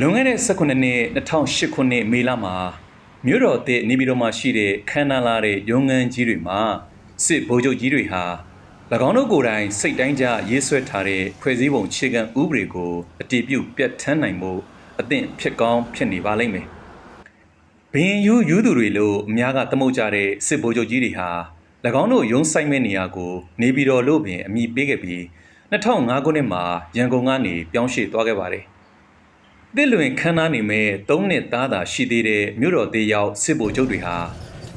လွန်ခဲ့တဲ့18နှစ်2008ခုနှစ်မေလမှာမြို့တော်သစ်နေပြည်တော်မှာရှိတဲ့ခမ်းနားလာတဲ့ရုံငန်းကြီးတွေမှာစစ်ဗိုလ်ချုပ်ကြီးတွေဟာ၎င်းတို့ကိုယ်တိုင်စိတ်တိုင်းကြရေးဆွဲထားတဲ့ဖွဲ့စည်းပုံခြေခံဥပဒေကိုအတည်ပြုပြဋ္ဌာန်းနိုင်မှုအသင့်ဖြစ်ကောင်းဖြစ်နေပါလိမ့်မယ်။ဘရင်ယူယူသူတွေလို့အများကသမုတ်ကြတဲ့စစ်ဗိုလ်ချုပ်ကြီးတွေဟာ၎င်းတို့ရုံးဆိုင်မဲ့နေရာကိုနေပြည်တော်လို့ပင်အမည်ပေးခဲ့ပြီး2005ခုနှစ်မှာရန်ကုန်ကနေပြောင်းရွှေ့သွားခဲ့ပါတယ်။ တစ်လွင်ခန်းနာနေမဲ့၃နှစ်သားသာရှိသေးတဲ့မြို့တော်သေးရောက်စစ်ဗိုလ်ချုပ်တွေဟာ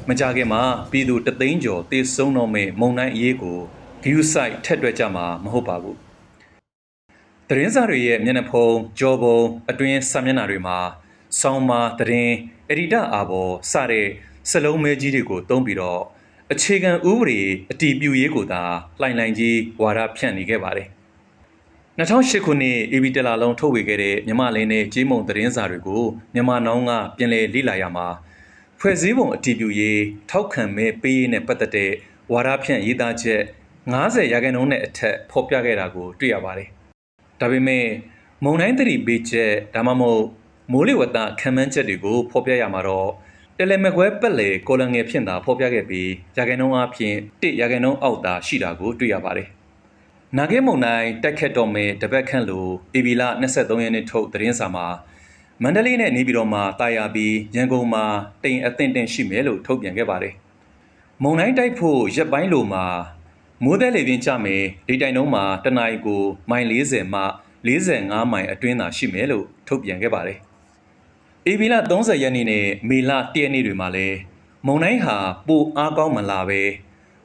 မကြခင်မှာပြည်သူတသိန်းကျော်တေဆုံးတော့မဲ့မုံတိုင်းအရေးကိုဂယူဆိုင်ထက်တွက်ကြမှာမဟုတ်ပါဘူး။သတင်းစာတွေရဲ့မျက်နှာဖုံးကြောပုံအတွင်းစာမျက်နှာတွေမှာဆောင်းပါသတင်းအဒီတာအာဘော်စတဲ့စလုံးမဲကြီးတွေကိုတုံးပြီးတော့အခြေခံဥပဒေအတည်ပြုရေးကိုသာလှိုင်လှိုင်ကြီးဝါဒဖြန့်နေခဲ့ပါတယ်။ 2008ခုနှစ် AB တလာလုံးထုတ်ဝေခဲ့တဲ့မြမလင်းနဲ့ကြေးမုံသတင်းစာတွေကိုမြန်မာနောင်းကပြင်လည်လေ့လာရမှာဖွဲ့စည်းပုံအတည်ပြုရေးထောက်ခံမဲ့ပေးရေးနဲ့ပတ်သက်တဲ့ဝါဒဖြန့်ရေးသားချက်90ရာခိုင်နှုန်းနဲ့အထက်ဖော်ပြခဲ့တာကိုတွေ့ရပါတယ်။ဒါပေမဲ့မုံတိုင်းသတိပေးချက်ဒါမှမဟုတ်မိုးလေဝသခံမှန်းချက်တွေကိုဖော်ပြရမှာတော့တယ်လီမက်ကွဲပက်လေကိုလန်ငယ်ဖြင့်သာဖော်ပြခဲ့ပြီးရာခိုင်နှုန်းအပြင်1ရာခိုင်နှုန်းအောက်သာရှိတာကိုတွေ့ရပါတယ်။ နာဂဲမုံတိုင်းတက်ခတ်တော်မယ်တပတ်ခန့်လိုအေဘီလာ23ရက်နေ့ထုတ်သတင်းစာမှာမန္တလေးနဲ့နေပြည်တော်မှာတာယာပြီးရန်ကုန်မှာတိမ်အသင့်တင်ရှိမယ်လို့ထုတ်ပြန်ခဲ့ပါတယ်။မုံတိုင်းတိုက်ဖို့ရက်ပိုင်းလိုမှာမိုးသည်လေပြင်းကြမယ်ဒီတိုင်တုံးမှာတနအီကိုမိုင်40မှ45မိုင်အတွင်းသာရှိမယ်လို့ထုတ်ပြန်ခဲ့ပါတယ်။အေဘီလာ30ရက်နေ့နဲ့မေလ1ရက်နေ့တွေမှာလည်းမုံတိုင်းဟာပိုအားကောင်းမလာပဲ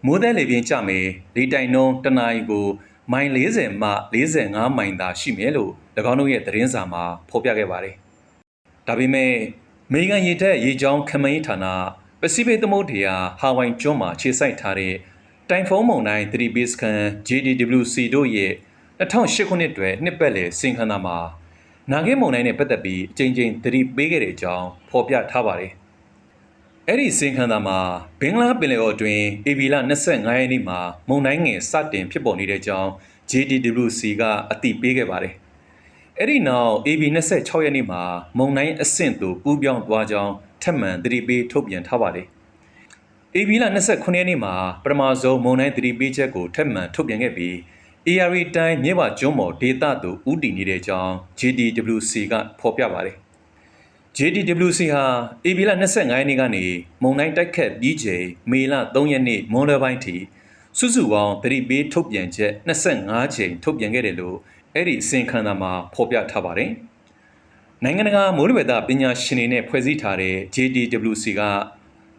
မိုးသည်လေပြင်းကြမယ်ဒီတိုင်တုံးတနအီကို မိုင်40မှ45မိုင်သာရှိမယ်လို့၎င်းတို့ရဲ့သတင်းစာမှာဖော်ပြခဲ့ပါတယ်။ဒါပေမဲ့အမေရိကန်ရေတပ်ရေကြောင်းခမင်းဌာနပစိဖိတ်သမုဒ္ဒရာဟာဝိုင်ကျွန်းမှာခြေစိုက်ထားတဲ့တိုင်ဖုန်းမုန်တိုင်း3 base ခန်း JDWC တို့ရဲ့2008ခုနှစ်တွင်နှစ်ပတ်လည်စင်ခန်းသားမှာနာဂိမုန်တိုင်းနဲ့ပတ်သက်ပြီးအကြိမ်ကြိမ်သတိပေးခဲ့တဲ့အကြောင်းဖော်ပြထားပါတယ်။ အဲ့ဒီစင်ခန်းသားမှာဘင်္ဂလားပင်လယ်အော်တွင်အေဗီလာ25ရက်နေ့မှာမုန်တိုင်းငယ်စတင်ဖြစ်ပေါ်နေတဲ့အကြောင်း JDWC ကအသိပေးခဲ့ပါတယ်။အဲ့ဒီနောက် AB 26ရက်နေ့မှာမုန်တိုင်းအဆင့်သို့ပူးပြောင်းသွားကြောင်းထပ်မံသတိပေးထုတ်ပြန်ထားပါတယ်။ AB လ29ရက်နေ့မှာပထမဆုံးမုန်တိုင်းသတိပေးချက်ကိုထပ်မံထုတ်ပြန်ခဲ့ပြီး AR တိုင်းမြေပါကျွန်းပေါ်ဒေသသို့ဥတည်နေတဲ့အကြောင်း JDWC ကဖော်ပြပါတယ်။ JDWC ဟာ AB လ25ရက်နေ့ကနေမုန်တိုင်းတိုက်ခတ်ပြီးချိန်မေလ3ရက်နေ့မွန်းလွဲပိုင်းထိစုစုပေါင်းသတိပေးထုတ်ပြန်ချက်25ချိန်ထုတ်ပြန်ခဲ့တယ်လို့အဲ့ဒီအစီရင်ခံစာမှာဖော်ပြထားပါတယ်။နိုင်ငံတကာမိုးလေဝသပညာရှင်တွေနဲ့ဖွဲ့စည်းထားတဲ့ JDWC က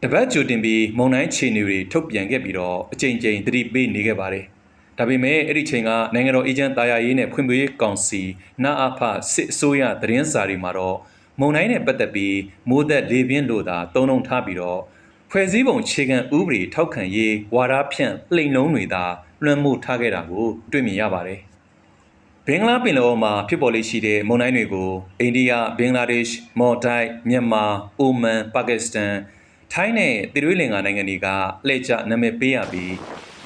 တပတ်ကြိုတင်ပြီးမုန်တိုင်းခြေနေတွေထုတ်ပြန်ခဲ့ပြီးတော့အကြိမ်ကြိမ်သတိပေးနေခဲ့ပါတယ်။ဒါပေမဲ့အဲ့ဒီချိန်ကနိုင်ငံတော်အေဂျင့်တာယာရေးနဲ့ဖွံ့ဖြိုးရေးကောင်စီနာအဖစစ်အစိုးရသတင်းစာတွေမှာတော့ မုန်တိုင်းနဲ့ပတ်သက်ပြီးမိုးသက်လေပြင်းလို့သာတုံ့နှုံထားပြီးတော့ဖွဲ့စည်းပုံခြေခံဥပဒေထောက်ခံရေးဝါဒဖြန့်လှိမ်လုံးတွေသာလွှမ်းမိုးထားခဲ့တာကိုတွေ့မြင်ရပါတယ်။ဘင်္ဂလားပင်လယ်အော်မှာဖြစ်ပေါ်လေရှိတဲ့မုန်တိုင်းတွေကိုအိန္ဒိယ၊ဘင်္ဂလားဒေ့ရှ်၊မော်ဒိုက်၊မြန်မာ၊အိုမန်၊ပါကစ္စတန်၊ထိုင်းနဲ့သီရိလင်္ကာနိုင်ငံတွေကလှည့်ကျနာမည်ပေးရပြီး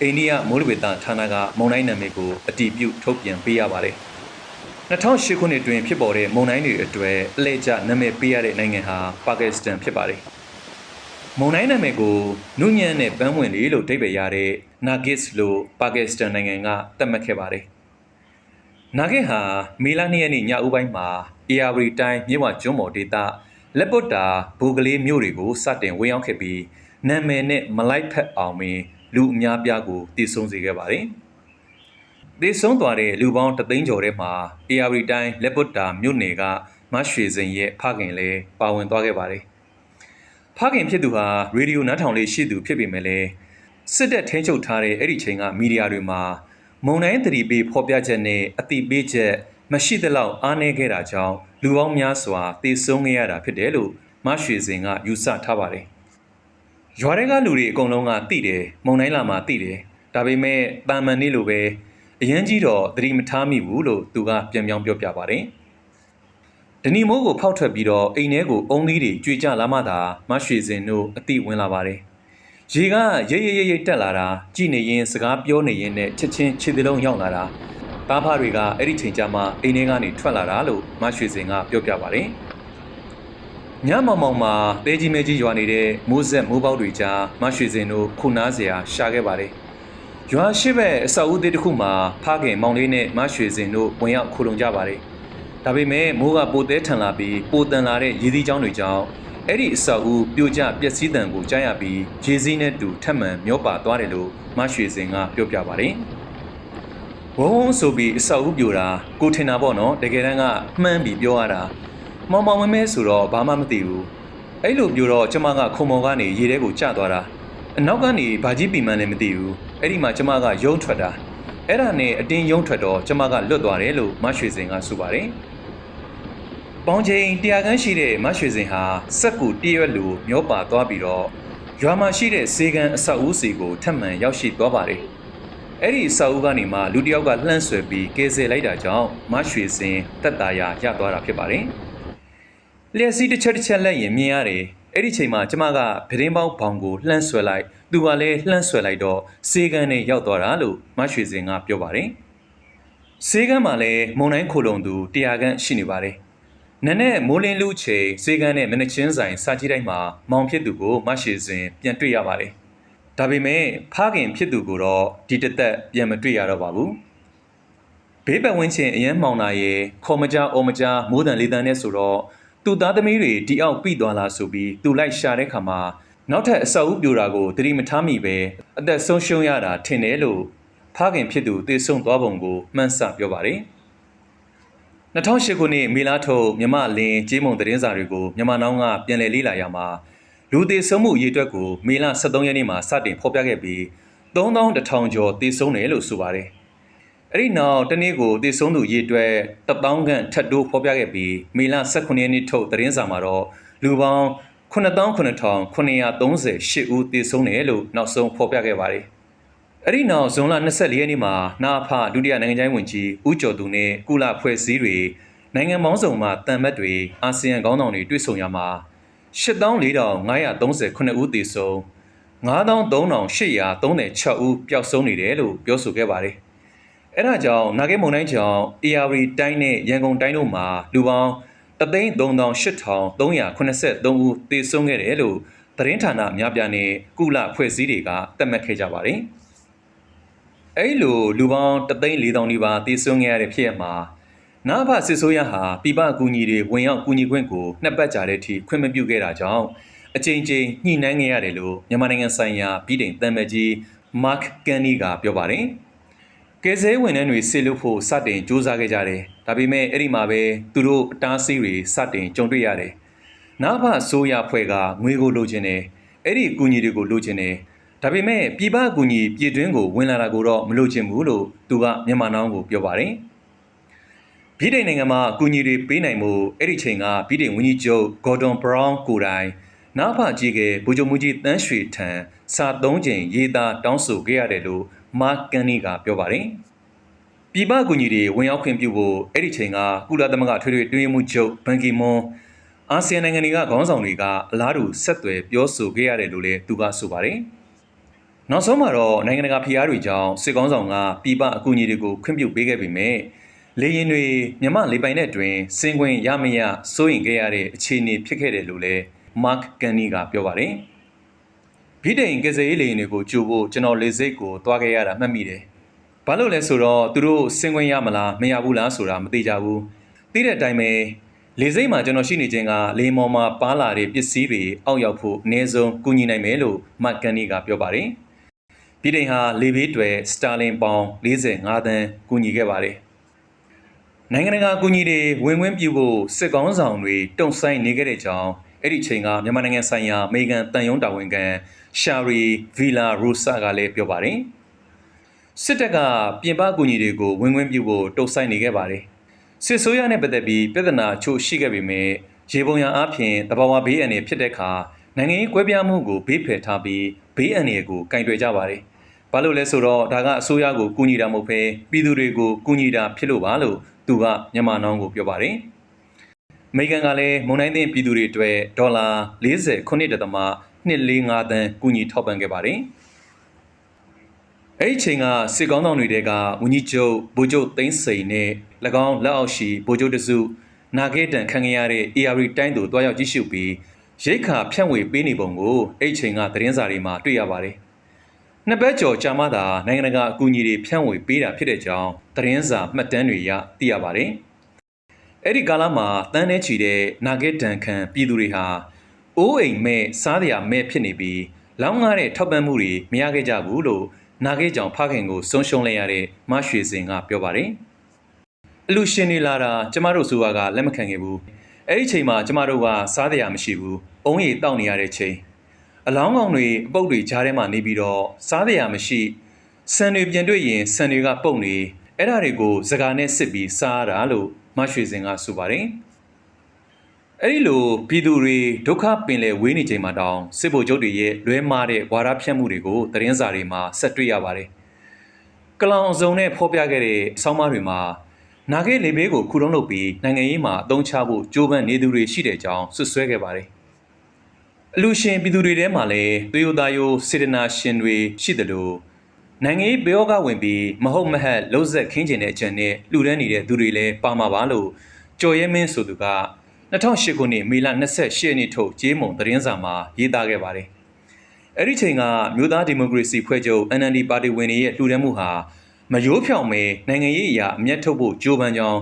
အိန္ဒိယမိုးလေဝသဌာနကမုန်တိုင်းနာမည်ကိုအတည်ပြုထုတ်ပြန်ပေးရပါတယ်။ 2008ခုနှစ်တွင်ဖြစ်ပေါ်တဲ့မုန်တိုင်းတွေအတွေ့အလဲကျနာမည်ပေးရတဲ့နိုင်ငံဟာပါကစ္စတန်ဖြစ်ပါတယ်။မုန်တိုင်းနာမည်ကိုနုညံ့နဲ့ပန်းဝင်လေးလို့အဓိပ္ပာယ်ရတဲ့နာဂစ်လို့ပါကစ္စတန်နိုင်ငံကသတ်မှတ်ခဲ့ပါတယ်။နာဂစ်ဟာမေလ2ရက်နေ့ညဦးပိုင်းမှာအေယာဝတီတိုင်းမြစ်ဝကျွန်းပေါ်ဒေသလက်ပုတ်တာဘူကလေးမြို့တွေကိုစတင်ဝင်ရောက်ခဲ့ပြီးနာမည်နဲ့မလိုက်ဖက်အောင်ပင်လူအများပြားကိုတည်ဆုံစေခဲ့ပါတယ်။ တည်ဆုံသွားတဲ့လူပေါင်းတသိန်းကျော်ထဲမှာအေယာဝတီတိုင်းလက်ပုတ်တာမြို့နယ်ကမရွှေစိန်ရဲ့ဖခင်လည်းပါဝင်သွားခဲ့ပါတယ်။ဖခင်ဖြစ်သူဟာရေဒီယိုနားထောင်လေးရှိသူဖြစ်ပေမဲ့လည်းစစ်တပ်ထိန်းချုပ်ထားတဲ့အဲ့ဒီချိန်ကမီဒီယာတွေမှာမုံတိုင်းသတိပေးဖော်ပြချက်နဲ့အတိပေးချက်မရှိသလောက်အားနည်းခဲ့တာကြောင့်လူပေါင်းများစွာတည်ဆုံးခဲ့ရတာဖြစ်တယ်လို့မရွှေစင်ကယူဆထားပါတယ်။ရွာတွေကလူတွေအကုန်လုံးကသိတယ်မုံတိုင်းလာမှသိတယ်ဒါပေမဲ့တာမန်နေလို့ပဲ အရန်ကြီးတော့သတိမထားမိဘူးလို့သူကပြန်ပြောင်းပြောပြပါတယ်။ဒနီမိုးကိုဖောက်ထွက်ပြီးတော့အိမ်ထဲကိုအုံသီးတွေကြွေကြလာမှသာမရွှေစင်တို့အတိဝင်လာပါတယ်။ရေကရိတ်ရိတ်ရိတ်တက်လာတာကြည်နေရင်စကားပြောနေရင်နဲ့ချက်ချင်းခြေသလုံးရောက်လာတာတားဖတွေကအဲ့ဒီချိန်ကျမှအိမ်ထဲကနေထွက်လာတာလို့မရွှေစင်ကပြောပြပါတယ်ညမောင်မောင်မှာတဲကြီးမဲကြီးရွာနေတဲ့မိုးဆက်မိုးပေါက်တွေကြားမရွှေစင်တို့ခုနားစရာရှာခဲ့ပါတယ် ရွာရှိဘက်အဆောက်အဦသေးတစ်ခုမှာဖခင်မောင်လေးနဲ့မရွှေစင်တို့ဝင်ရောက်ခိုလုံကြပါတယ်ဒါပေမဲ့မိုးကပိုတဲထန်လာပြီးပိုတန်လာတဲ့ရေသီးချောင်းတွေကြောင့်အဲ့ဒီအဆောက်အဦပြိုကျပျက်စီးတံကိုကြားရပြီးရေစည်းနဲ့တူထပ်မံမျောပါသွားတယ်လို့မရွှေစင်ကပြောပြပါတယ်ဝုန်းဝုန်းဆိုပြီးအဆောက်အဦပြိုတာကိုထင်တာပေါ့နော်တကယ်တမ်းကမှန်းပြီးပြောရတာမောင်မောင်မဲမဲဆိုတော့ဘာမှမသိဘူးအဲ့လိုပြိုတော့ကျမကခုံမော်ကနေရေထဲကိုကျသွားတာ အနောက်ကနေဘာကြီးပီမန်းလည်းမသိဘူးအဲ့ဒီမှာကျမကယုံထွက်တာအဲ့ဒါနဲ့အတင်းယုံထွက်တော့ကျမကလွတ်သွားတယ်လို့မရွှေစင်ကဆိုပါတယ်ပေါင်ချိန်တရားခန်းရှိတဲ့မရွှေစင်ဟာစက်ကူတည့်ရွက်လိုမျောပါသွားပြီးတော့ရွာမှာရှိတဲ့စေကန်အဆောက်အဦစီကိုထပ်မံရောက်ရှိသွားပါတယ်။အဲ့ဒီအဆောက်အဦကနေမှလူတစ်ယောက်ကလှမ်းဆွဲပြီးကယ်ဆယ်လိုက်တာကြောင့်မရွှေစင်တက်တာရာရသွားတာဖြစ်ပါတယ်။လျှက်စီးတစ်ချက်တစ်ချက်လက်ရင်မြင်ရတယ်။ အဲ့ဒီချိန်မှာကျမကဗရင်ပေါင်းဘောင်ကိုလှမ်းဆွဲလိုက်သူကလည်းလှမ်းဆွဲလိုက်တော့စေကန်နဲ့ရောက်သွားတာလို့မရွှေစင်ကပြောပါတယ်။စေကန်မှာလည်းမုံတိုင်းခိုလုံသူတရားခန်းရှိနေပါတယ်။နက်နဲ့မိုးလင်းလူချိန်စေကန်းနဲ့မနက်ချင်းဆိုင်စာကြည့်တိုင်းမှာမောင်ဖြစ်သူကိုမရှိစဉ်ပြန်တွေ့ရပါတယ်။ဒါပေမဲ့ဖခင်ဖြစ်သူကိုတော့ဒီတစ်သက်ပြန်မတွေ့ရတော့ပါဘူး။ဘေးပတ်ဝန်းကျင်အရန်မှောင်လာရဲ့ခေါ်မကြအော်မကြမိုးတန်လေးတန်းနဲ့ဆိုတော့ သူ့သားသမီးတွေဒီအောက်ပြီးသွားလာဆိုပြီးသူလိုက်ရှာတဲ့ခါမှာနောက်ထပ်အဆောက်အဦပြိုတာကိုသတိမထားမိပဲအသက်ဆုံးရှုံးရတာထင်တယ်လို့ဖခင်ဖြစ်သူသေဆုံးသွားပုံကိုမှန်းဆပြောပါတယ်။2008ခုနှစ်မေလထုတ်မြမလင်းကျေးမုံသတင်းစာတွေကိုမြန်မာနောင်းကပြန်လည်လေ့လာရမှာလူသေဆုံးမှုအရေးအတွက်ကိုမေလ23ရက်နေ့မှာစတင်ဖော်ပြခဲ့ပြီး3100ကျော်သေဆုံးတယ်လို့ဆိုပါတယ်။ အဲ့ဒီနောက်တနေ့ကိုသေဆုံးသူအရေးအတွက်1000ခန့်ထပ်တိုးဖော်ပြခဲ့ပြီးမေလ18ရက်နေ့ထုတ်သတင်းစာမှာတော့လူပေါင်း9938ဦးသေဆုံးတယ်လို့နောက်ဆုံးဖော်ပြခဲ့ပါတယ်။အဲ့ဒီနောက်ဇွန်လ24ရက်နေ့မှာနာဖဒုတိယနိုင်ငံခြားရေးဝန်ကြီးဦးကျော်သူနဲ့ကုလဖွဲ့စည်းတွေနိုင်ငံပေါင်းစုံမှတန်မတ်တွေအာဆီယံခေါင်းဆောင်တွေတွေ့ဆုံရမှာ84,539ဦးသေဆုံး93,836ဦးပျောက်ဆုံးနေတယ်လို့ပြောဆိုခဲ့ပါတယ်။ အဲ့ဒါကြောင့်နာဂဲမုန်တိုင်းကြောင့် AR တိုင်းနဲ့ရန်ကုန်တိုင်းတို့မှာလူပေါင်း338,383ဦးသေဆုံးခဲ့တယ်လို့သတင်းဌာနအများပြားနဲ့ကုလဖွဲ့စည်းတွေကသတ်မှတ်ခဲ့ကြပါတယ်။အဲ့လိုလူပေါင်း3,400နီးပါးတည်ဆုံခဲ့ရတဲ့ဖြစ်ရမှာနာဖစစ်ဆိုးရဟာပြပအကူအညီတွေဝင်ရောက်ကူညီခွင့်ကိုနှစ်ပတ်ကြာတဲ့အထိခွင့်မပြုခဲ့တာကြောင့်အကြိမ်ကြိမ်ညှိနှိုင်းခဲ့ရတယ်လို့မြန်မာနိုင်ငံဆိုင်ရာပြည်တိုင်တမ်မတ်ကြီးမတ်ကန်နီကပြောပါတယ်။ ကယ်ဆယ်ဝန်ထမ်းတွေဆေလွတ်ဖို့စတင်စ조사ခဲ့ကြတယ်။ဒါပေမဲ့အဲ့ဒီမှာပဲသူတို့အတားဆီးတွေစတင်ကြုံတွေ့ရတယ်။နာဖဆိုးရဖွဲ့ကငွေကိုလိုချင်တယ်။အဲ့ဒီအကူအညီတွေကိုလိုချင်တယ်။ဒါပေမဲ့ပြည်ပအကူအညီပြည်တွင်းကိုဝင်လာတာကိုတော့မလိုချင်ဘူးလို့သူကမြန်မာနောင်းကိုပြောပါတယ်။ဗြိတိန်နိုင်ငံမှာအကူအညီတွေပေးနိုင်မှုအဲ့ဒီချိန်ကဗြိတိန်ဝန်ကြီးချုပ်ဂေါ်ဒွန်ဘရောင်းကိုယ်တိုင်နာဖကြီးကဗိုလ်ချုပ်မှုကြီးတန်းရွှေထံစာသုံးချိန်ရေးသားတောင်းဆိုခဲ့ရတယ်လို့ မာကန်နီကပြောပါတယ်။ပြည်ပအကူအညီတွေဝင်ရောက်ခွင့်ပြုဖို့အဲ့ဒီချိန်ကကုလသမဂ္ဂထွေထွေတွင်းရေးမှုချုပ်ဘန်ကီမွန်အာဆီယံနိုင်ငံတွေကခေါင်းဆောင်တွေကအလားတူဆက်သွယ်ပြောဆိုခဲ့ရတယ်လို့လည်းသူကဆိုပါတယ်။နောက်ဆုံးမှာတော့နိုင်ငံတကာဖိအားတွေကြောင့်စစ်ကောင်းဆောင်ကပြည်ပအကူအညီတွေကိုခွင့်ပြုပေးခဲ့ပေမဲ့လေရင်တွေမြမလေပိုင်တဲ့အတွင်းစင်ခွင်ရမရစိုးရင်ခဲ့ရတဲ့အခြေအနေဖြစ်ခဲ့တယ်လို့လည်းမတ်ကန်နီကပြောပါတယ်။ ဗြိတိန်ကစားရေးလေရင်တွေကိုကြိုဖို့ကျွန်တော်လေစိတ်ကိုတွားခဲ့ရတာမှတ်မိတယ်။ဘာလို့လဲဆိုတော့သူတို့စင်ခွင်ရမလားမရဘူးလားဆိုတာမသိကြဘူး။သိတဲ့အတိုင်းပဲလေစိတ်မှာကျွန်တော်ရှိနေခြင်းကလေမော်မှာပါလာတဲ့ပစ္စည်းတွေအောက်ရောက်ဖို့အနည်းဆုံးကူညီနိုင်မယ်လို့မတ်ကန်နီကပြောပါတယ်။ပြည်တိုင်ဟာလေဘေးတွေစတာလင်ပေါင်45သန်းကူညီခဲ့ပါတယ်။နိုင်ငံတကာကူညီတွေဝင်ဝင်ပြုဖို့စစ်ကောင်းဆောင်တွေတုံ့ဆိုင်နေခဲ့တဲ့ကြောင်းအဲ့ဒီချိန်ကမြန်မာနိုင်ငံဆိုင်ရာအမေရိကန်တန်ယုံတာဝန်ခံ ရှာရီဗီလာရိုဆာကလည်းပြောပါတယ်။စစ်တပ်ကပြင်ပကူညီတွေကိုဝင်ဝင်ပြုဖို့တုံ့ဆိုင်နေခဲ့ပါတယ်။စစ်ဆိုးရနဲ့ပတ်သက်ပြီးပြဿနာချို့ရှိခဲ့ပေမဲ့ရေပုံရအဖြစ်တဘာဝဘေးအန္တရာယ်ဖြစ်တဲ့အခါနိုင်ငံရေးကွဲပြားမှုကိုဘေးဖယ်ထားပြီးဘေးအန္တရာယ်ကိုကင်တွယ်ကြပါတယ်။ဘာလို့လဲဆိုတော့ဒါကအစိုးရကိုကူညီတာမဟုတ်ဘဲပြည်သူတွေကိုကူညီတာဖြစ်လို့ပါလို့သူကမြန်မာနောင်းကိုပြောပါတယ်။အမေရိကန်ကလည်းမွန်တိုင်းသင်းပြည်သူတွေအတွက်ဒေါ်လာ49.245သ န်းကူညီထောက်ပံ့ခဲ့ပါတယ်။အဲ့ဒီအချိန်ကစစ်ကောင်းဆောင်တွေကဝင်းကြီးချုပ်ဗိုလ်ချုပ်သိန်းစိန်နဲ့၎င်းလက်အောက်ရှိဗိုလ်ချုပ်တစုနာဂေတန်ခံခဲ့ရတဲ့ AR တိုင်းသူတွားရောက်ကြည့်ရှုပြီးရိတ်ခါဖြန့်ဝေပေးနေပုံကိုအဲ့ဒီအချိန်ကသတင်းစာတွေမှာတွေ့ရပါတယ်။နှစ်ပတ်ကျော်ကြာမှသာနိုင်ငံတကာအကူအညီတွေဖြန့်ဝေပေးတာဖြစ်တဲ့ကြောင်းသတင်းစာမှတ်တမ်းတွေရသိရပါတယ်။အဲ့ဒီကာလမှာတန်းနှဲချီတဲ့နာဂေတန်ခံပြည်သူတွေဟာ အိုးအိမ်မဲ့စားတရားမဲ့ဖြစ်နေပြီးလောင်းငားတဲ့ထောက်ပံ့မှုတွေမရခဲ့ကြဘူးလို့နာဂေကြောင့်ဖခင်ကိုဆုံးရှုံးလိုက်ရတဲ့မရွှေစင်ကပြောပါတယ်။အလူရှင်နေလာတာကျမတို့ဆိုတာကလက်မခံခဲ့ဘူး။အဲ့ဒီချိန်မှာကျမတို့ကစားတရားမရှိဘူး။အုံးရီတောက်နေရတဲ့ချိန်အလောင်းကောင်တွေအပုတ်တွေကြားထဲမှာနေပြီးတော့စားတရားမရှိဆန်တွေပြန်တွေ့ရင်ဆန်တွေကပုတ်နေအဲ့ဒါတွေကိုစကားနဲ့စစ်ပြီးစားရတာလို့မရွှေစင်ကဆိုပါတယ်။ အဲ့ဒီလိုပြည်သူတွေဒုက္ခပင်လယ်ဝေးနေချိန်မှာတောင်စစ်ဗိုလ်ချုပ်တွေရဲ့လွဲမားတဲ့ဝါဒဖြန့်မှုတွေကိုသတင်းစာတွေမှာဆက်တွေ့ရပါတယ်။ကလောင်အစုံနဲ့ဖော်ပြခဲ့တဲ့ဆောင်းပါးတွေမှာနာဂေလေဘေးကိုခုတုံးလုပ်ပြီးနိုင်ငံရေးမှာအသုံးချဖို့ကြိုးပမ်းနေသူတွေရှိတဲ့အကြောင်းဆွဆွဲခဲ့ပါတယ်။အလူရှင်ပြည်သူတွေထဲမှာလည်းသွေးရသားရိုးစေတနာရှင်တွေရှိတယ်လို့နိုင်ငံရေးဘေယောကဝင်ပြီးမဟုတ်မဟက်လှုပ်ဆက်ခင်းကျင်တဲ့အကြံနဲ့လူတန်းနေတဲ့သူတွေလည်းပါမှာပါလို့ကျော်ရဲမင်းဆိုသူက 2008ခုနှစ်မေလ28ရက်နေ့ထုတ်ကြေးမုံသတင်းစာမှာရေးသားခဲ့ပါတယ်။အဲ့ဒီချိန်ကမြို့သားဒီမိုကရေစီဖွဲ့ချုပ် NLD ပါတီဝင်တွေရဲ့လှူဒန်းမှုဟာမရိုးဖြောင်မဲနိုင်ငံရေးအရာအမျက်ထုတ်ဖို့ကြိုးပမ်းကြောင်း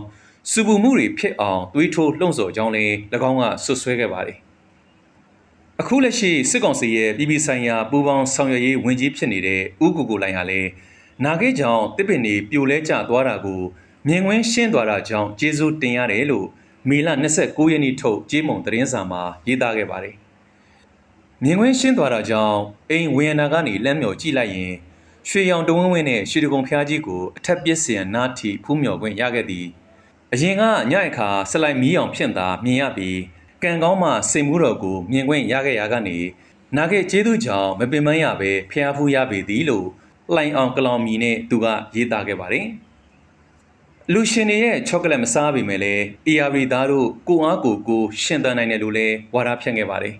စုပူမှုတွေဖြစ်အောင်တွေးထိုးလှုံ့ဆော်ကြောင်းလည်း၎င်းကဆွဆွဲခဲ့ပါတယ်။အခုလက်ရှိစစ်ကောင်စီရဲ့ပြည်ပဆိုင်ရာပူးပေါင်းဆောင်ရွက်ရေးဝန်ကြီးဖြစ်နေတဲ့ဦးကိုကိုလိုင်ဟာလည်းနာဂေးကြောင့်တစ်ပင်တွေပြိုလဲကျသွားတာကိုမြင်ကွင်းရှင်းသွားတာကြောင့်ကျေးဇူးတင်ရတယ်လို့ မေလ29ရက်နေ့ထုတ်ကြေးမုံသတင်းစာမှာရေးသားခဲ့ပါတယ်။မြင်ကွင်းရှင်းသွားတာကြောင့်အိမ်ဝေယနာကနေလမ်းမြော်ကြည့်လိုက်ရင်ရွှေရောင်တဝင်းဝင်းနဲ့ရွှေတကုံဖျားကြီးကိုအထက်ပစ်စင်နားထီဖူးမြော်ခွင့်ရခဲ့သည်။အရင်ကညအခါဆက်လိုက်မီးအောင်ဖြင့်သာမြင်ရပြီးကံကောင်းမှစိတ်မှုတော်ကိုမြင်ခွင့်ရခဲ့ရကနေနာခဲ့ကျေးဇူးကြောင့်မပင်မရပဲဖျားဖူးရပေသည်လို့လှိုင်အောင်ကလောင်မီနဲ့သူကရေးသားခဲ့ပါတယ်။ လူရှင်တွေရဲ့ချောကလက်မစားပေမဲ့လည်း AR သားတို့ကိုအားကိုကိုရှင်သန်နိုင်တယ်လို့လည်းဝါဒဖြန့်ခဲ့ပါတယ်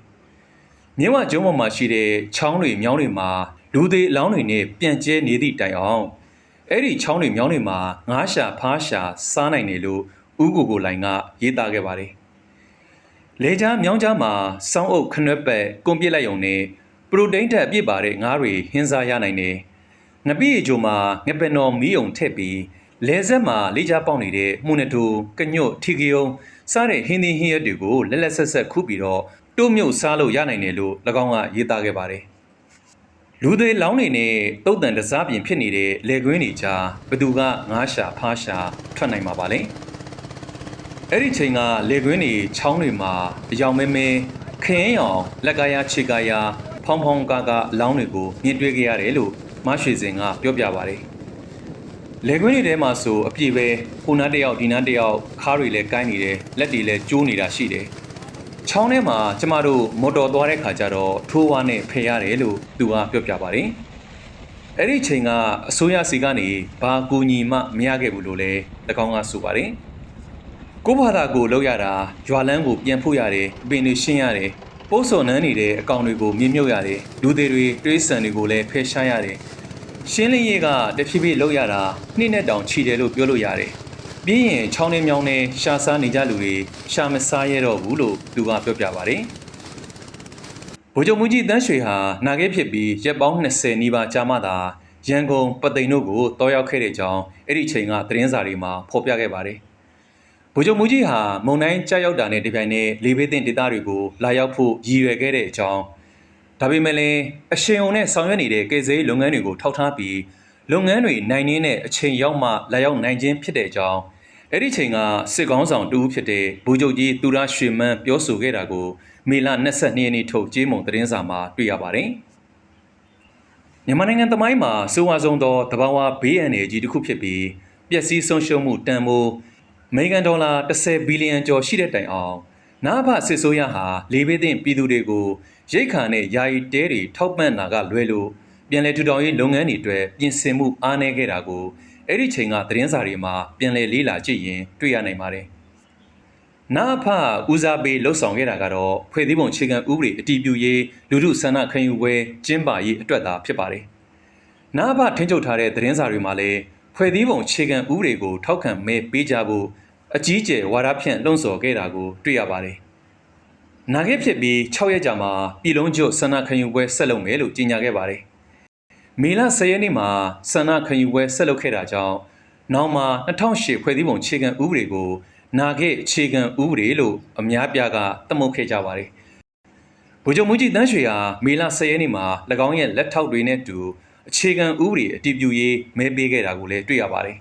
။မြင်းဝကျုံးပေါ်မှာရှိတဲ့ချောင်းတွေမြောင်းတွေမှာလူသေးအလောင်းတွေနဲ့ပြန့်ကျဲနေသည့်တိုင်အောင်အဲ့ဒီချောင်းတွေမြောင်းတွေမှာငါးရှာဖားရှာစားနိုင်တယ်လို့ဥကိုကိုလိုင်ကရေးသားခဲ့ပါတယ်။လေကြားမြောင်းကြားမှာစောင်းအုပ်ခနှွက်ပက်ကွန်ပြစ်လိုက်ုံနဲ့ပရိုတိန်းဓာတ်အပြည့်ပါတဲ့ငါးတွေဟင်းစားရနိုင်တယ်။ငပိအချိုမှာငပနော်မီးုံထည့်ပြီး လဲဆက်မှာလေးချပေါက်နေတဲ့မှုနတူကညွတ်ထီကယုံစားတဲ့ဟင်းသီးဟင်းရက်တွေကိုလက်လက်ဆက်ဆက်ခုပြီးတော့တိုးမြုပ်စားလို့ရနိုင်တယ်လို့၎င်းကရေးသားခဲ့ပါတယ်လူသေးလောင်းနေနဲ့တုတ်တန်တစားပြင်ဖြစ်နေတဲ့လေကွင်းတွေကြားဘသူကငားရှာဖားရှာထွက်နိုင်မှာပါလဲအဲ့ဒီချိန်ကလေကွင်းတွေချောင်းတွေမှာအယောင်မဲမဲခင်းရောင်လက်ကားရခြေကားရဖောင်းဖောင်းကားကားအလောင်းတွေကိုမြင်တွေ့ခဲ့ရတယ်လို့မရွှေစင်ကပြောပြပါတယ် လေခွင်းတွေထဲမှာဆိုအပြည့်ပဲဟိုနားတယောက်ဒီနားတယောက်ခါးတွေလည်းကိုင်းနေတယ်လက်တွေလည်းကျိုးနေတာရှိတယ်ချောင်းထဲမှာကျမတို့မော်တော်သွားတဲ့ခါကျတော့ထိုးဝါနဲ့ဖယ်ရတယ်လို့သူကပြောပြပါတယ်အဲ့ဒီချိန်ကအစိုးရစီကနေဘာကူညီမှမရခဲ့ဘူးလို့လည်း၎င်းကဆိုပါတယ်ကိုဘာသာကိုလောက်ရတာရွာလန်းကိုပြန်ဖို့ရတယ်ပင်တွေရှင်းရတယ်ပိုးစော်နှမ်းနေတဲ့အကောင်တွေကိုမြင်မြုပ်ရတယ်လူတွေတွေတွေးဆန်တွေကိုလည်းဖယ်ရှားရတယ် ရှင်းလင်းရေးကတဖြည်းဖြည်းလောက်ရတာနှစ်နဲ့တောင်ခြီတယ်လို့ပြောလို့ရတယ်။ပြီးရင်ချောင်းနေမြောင်းနေရှာစားနေကြလူတွေရှာမစားရတော့ဘူးလို့သူကပြောပြပါတယ်။ဗိုလ်ချုပ်မူကြီးတန်းရွှေဟာနာခဲ့ဖြစ်ပြီးရက်ပေါင်း20နီးပါးကြာမှသာရန်ကုန်ပသိမ်တို့ကိုတောရောက်ခဲ့တဲ့ကြောင်းအဲ့ဒီချိန်ကသတင်းစာတွေမှာဖော်ပြခဲ့ပါတယ်။ဗိုလ်ချုပ်မူကြီးဟာမုံတိုင်းကြောက်ရောက်တာနဲ့တပြိုင်နက်လေဘေးတင်ဒေသတွေကိုလာရောက်ဖို့ရည်ရွယ်ခဲ့တဲ့အကြောင်း ဒါပေမဲ့လည်းအရှင်ုံနဲ့ဆောင်ရွက်နေတဲ့ကေဇေးလုပ်ငန်းတွေကိုထောက်ထားပြီးလုပ်ငန်းတွေနိုင်နှင်းတဲ့အချိန်ရောက်မှလာရောက်နိုင်ခြင်းဖြစ်တဲ့အကြောင်းအဲ့ဒီချိန်ကစစ်ကောင်းဆောင်တူဖြစ်တဲ့ဘူဂျုတ်ကြီးသူရရွှေမန်းပြောဆိုခဲ့တာကိုမေလ22ရက်နေ့ထုတ်ကြေးမုံသတင်းစာမှာတွေ့ရပါတယ်မြန်မာနိုင်ငံသမိုင်းမှာစိုးဝါဆုံးသောတဘာဝဘေးအန္တရာယ်ကြီးတစ်ခုဖြစ်ပြီးပျက်စီးဆုံးရှုံးမှုတန်ဖိုးအမေရိကန်ဒေါ်လာ10ဘီလီယံကျော်ရှိတဲ့တိုင်အောင်နာဖစစ်ဆိုးရဟာလေဘေးသင့်ပြည်သူတွေကို ရိတ်ခါနဲ့ယာယီတဲတွေထောက်ပံ့တာကလွဲလို့ပြန်လည်ထူထောင်ရေးလုပ်ငန်းတွေအတွက်ပြင်ဆင်မှုအားနည်းခဲ့တာကိုအဲ့ဒီချိန်ကသတင်းစာတွေမှာပြန်လည်လေးလာကြည့်ရင်တွေ့ရနိုင်ပါတယ်။နာဖဦးစားပေးလှုပ်ဆောင်ခဲ့တာကတော့ဖွဲ့စည်းပုံခြေခံဥပဒေအတည်ပြုရေးလူထုဆန္ဒခံယူပွဲကျင်းပရေးအတွက်သာဖြစ်ပါတယ်။နာဘထင်းချုပ်ထားတဲ့သတင်းစာတွေမှာလည်းဖွဲ့စည်းပုံခြေခံဥပဒေကိုထောက်ခံမဲပေးကြဖို့အကြီးကျယ်ဝါဒဖြန့်လှုံ့ဆော်ခဲ့တာကိုတွေ့ရပါတယ်။ နာခဲ့ဖြစ်ပြီး6ရက်ကြာမှာပြည်လုံးကျွတ်ဆန္ဒခံယူပွဲဆက်လုပ်မယ်လို့ကြေညာခဲ့ပါတယ်။မေလ10ရက်နေ့မှာဆန္ဒခံယူပွဲဆက်လုပ်ခဲ့တာကြောင့်နောက်မှာ2008ဖွဲ့စည်းပုံခြေခံဥပဒေကိုနာခဲ့ခြေခံဥပဒေလို့အများပြားကသမုတ်ခဲ့ကြပါတယ်။ဗိုလ်ချုပ်မူကြီးတန်းရွှေဟာမေလ10ရက်နေ့မှာ၎င်းရဲ့လက်ထောက်တွေနဲ့တူအခြေခံဥပဒေအတည်ပြုရေးမဲပေးခဲ့တာကိုလည်းတွေ့ရပါတယ်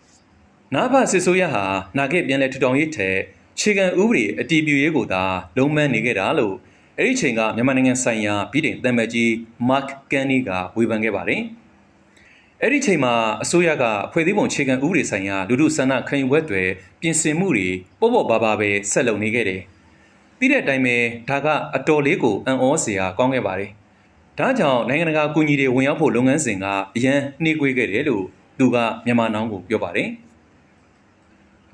။နာဖစစ်ဆိုးရဟာနာခဲ့ပြန်လဲထူထောင်ရေးထက် ခြေခံဥပဒေအတည်ပြုရေးကိုသာလုံးမန်းနေခဲ့တာလို့အဲ့ဒီချိန်ကမြန်မာနိုင်ငံဆိုင်ရာပြည်ထောင်တမ်မကြီး Mark Kenny ကဝေဖန်ခဲ့ပါတယ်။အဲ့ဒီချိန်မှာအစိုးရကဖွဲ့စည်းပုံခြေခံဥပဒေဆိုင်ရာလူထုဆန္ဒခံယူပွဲတွေပြင်ဆင်မှုတွေပေါ့ပေါ့ပါပါပဲဆက်လုပ်နေခဲ့တယ်။ပြီးတဲ့အတိုင်းပဲဒါကအတော်လေးကိုအံ့ဩစရာကောင်းခဲ့ပါတယ်။ဒါကြောင့်နိုင်ငံတကာအကူအညီတွေဝင်ရောက်ဖို့လုပ်ငန်းစဉ်ကအရန်နှေးကွေးခဲ့တယ်လို့သူကမြန်မာနောင်ကိုပြောပါတယ်။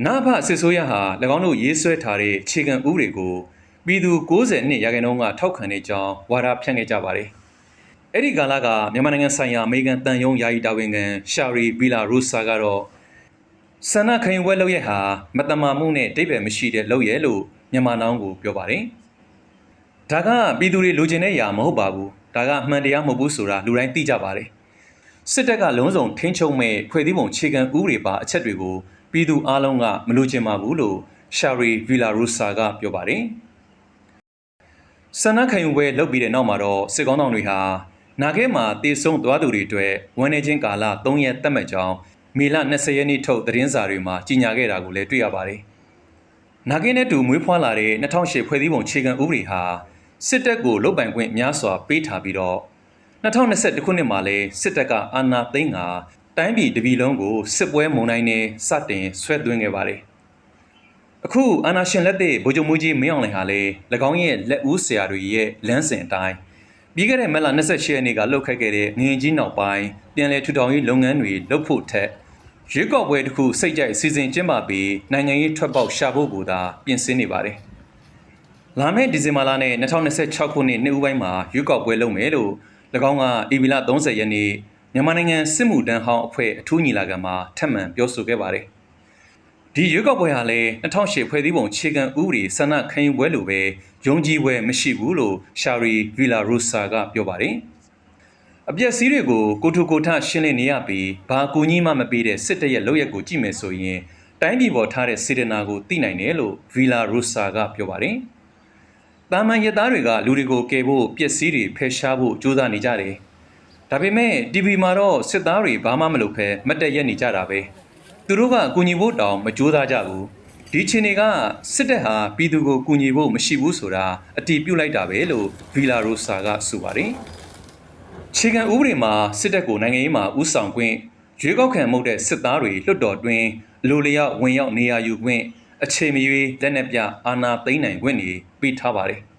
နာဖစစ်ဆိုးရဟာ၎င်းတို့ရေးဆွဲထားတဲ့ခြေခံဥပဒေကိုပြည်သူ90နှစ်ရာခိုင်နှုန်းကထောက်ခံနေကြောင်းဝါဒဖြန့်ခဲ့ကြပါတယ်။အဲ့ဒီကာလကမြန်မာနိုင်ငံဆိုင်ရာအမေရိကန်တန်ယုံယာယီတာဝန်ခံရှာရီဘီလာရူဆာကတော့ဆန္ဒခံယူပွဲလုပ်ရဟာမတမာမှုနဲ့တိတ်ပဲမရှိတဲ့လုပ်ရလို့မြန်မာနောင်ကိုပြောပါတယ်။ဒါကပြည်သူတွေလိုချင်တဲ့အရာမဟုတ်ပါဘူး။ဒါကအမှန်တရားမဟုတ်ဘူးဆိုတာလူတိုင်းသိကြပါတယ်။စစ်တပ်ကလုံးစုံထိန်းချုပ်မဲ့ဖွဲ့စည်းပုံခြေခံဥပဒေပါအချက်တွေကို ပြည်သူအလုံးကမလိုချင်ပါဘူးလို့ရှာရီဗီလာရူဆာကပြောပါတယ်။ဆန္ဒခံယူပွဲလုပ်ပြီးတဲ့နောက်မှာတော့စစ်ကောင်းဆောင်တွေဟာနာခဲမှာတေဆုံးသွားသူတွေအတွက်ဝန်နေချင်းကာလ3ရက်တက်မှတ်ကြောင်းမေလ20ရက်နေ့ထုတ်သတင်းစာတွေမှာကြီးညာခဲ့တာကိုလည်းတွေ့ရပါတယ်။နာခဲနဲ့တူမွေးဖွားလာတဲ့2008ဖွဲ့စည်းပုံခြေခံဥပဒေဟာစစ်တပ်ကိုလုတ်ပိုင်ခွင့်များစွာပေးထားပြီးတော့2021ခုနှစ်မှာလည်းစစ်တပ်ကအာဏာသိမ်းတာ တိုင်းပြည်တပြည်လုံးကိုစစ်ပွဲမုံတိုင်းနဲ့စတင်ဆွဲသွင်းခဲ့ပါတယ်။အခုအာဏာရှင်လက်သည့်ဗိုလ်ချုပ်မူကြီးမင်းအောင်လှိုင်ဟာလည်း၎င်းရဲ့လက်ဦးဆရာတွေရဲ့လမ်းစဉ်အတိုင်းပြီးခဲ့တဲ့မက်လ28ရက်နေ့ကလှုပ်ခတ်ခဲ့တဲ့ငရင်ကြီးနောက်ပိုင်းပြန်လည်ထူထောင်ရေးလုပ်ငန်းတွေလုပ်ဖို့ထက်ရွေးကောက်ပွဲတစ်ခုစိတ်ကြိုက်စီစဉ်ကျင်းပပြီးနိုင်ငံရေးထွက်ပေါက်ရှာဖို့ကိုသာပြင်ဆင်နေပါတယ်။လာမယ့်ဒီဇင်ဘာလနဲ့2026ခုနှစ်နှစ်ဦးပိုင်းမှာရွေးကောက်ပွဲလုပ်မယ်လို့၎င်းကဧပြီလ30ရက်နေ့ မြန်မာနိုင်ငံစစ်မှုထမ်းဟောင်းအဖွဲ့အထူးညီလာခံမှာထပ်မံပြောဆိုခဲ့ပါတယ်။ဒီရွေးကောက်ပွဲဟာလည်း2008ဖွဲ့စည်းပုံခြေခံဥပဒေဆန္ဒခံယူပွဲလိုပဲယုံကြည်ပွဲမရှိဘူးလို့ရှာရီဗီလာရူဆာကပြောပါတယ်။အပြက်စီးတွေကိုကိုထုကိုထရှင်းလင်းနေရပြီးဘာကူညီမှမပေးတဲ့စစ်တပ်ရဲ့လုပ်ရက်ကိုကြည့်မယ်ဆိုရင်တိုင်းပြည်ပေါ်ထားတဲ့စေတနာကိုသိနိုင်တယ်လို့ဗီလာရူဆာကပြောပါတယ်။တာမန်ရသားတွေကလူတွေကိုကယ်ဖို့ပျက်စီးတွေဖယ်ရှားဖို့ကြိုးစားနေကြတယ်။ ဒါပေမဲ့ TV မှာတော့စစ်သားတွေဘာမှမလုပ်ဖဲမတ်တက်ရက်နေကြတာပဲ။သူတို့ကကူညီဖို့တောင်မကြိုးစားကြဘူး။ဒီချင်းတွေကစစ်တပ်ဟာပြည်သူကိုကူညီဖို့မရှိဘူးဆိုတာအတီးပြုတ်လိုက်တာပဲလို့ဗီလာရိုဆာကဆိုပါတယ်။ခြေခံဥပဒေမှာစစ်တပ်ကိုနိုင်ငံရေးမှာဥဆောင်ခွင့်ရွေးကောက်ခံမှုတဲ့စစ်သားတွေလွတ်တော်တွင်လိုလျောက်ဝင်ရောက်နေရာယူခွင့်အခြေမရွေးလက်နက်ပြအာဏာသိမ်းနိုင်ခွင့်တွေပေးထားပါတယ်။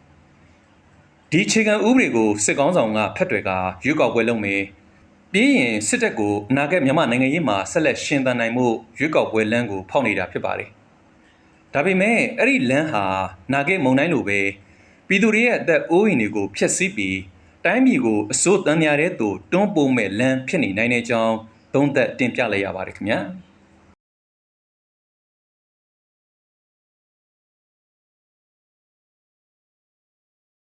ဒီခြေခံဥပဒေကိုစစ်ကောင်းဆောင်ကဖက်တွေကရွေးကောက်ပွဲလုပ်မယ်။ပြီးရင်စစ်တပ်ကိုအနာဂတ်မြန်မာနိုင်ငံရေးမှာဆက်လက်ရှင်သန်နိုင်မှုရွေးကောက်ပွဲလမ်းကိုဖောက်နေတာဖြစ်ပါတယ်။ဒါပေမဲ့အဲ့ဒီလမ်းဟာနာဂတ်မုံတိုင်းလိုပဲပြည်သူတွေရဲ့အသက်အိုးအိမ်တွေကိုဖျက်ဆီးပြီးတိုင်းပြည်ကိုအစိုးတန်းများတဲ့သူတွန်းပို့မဲ့လမ်းဖြစ်နေနိုင်တဲ့ကြောင်းသုံးသက်တင်ပြလိုက်ရပါတယ်ခင်ဗျာ။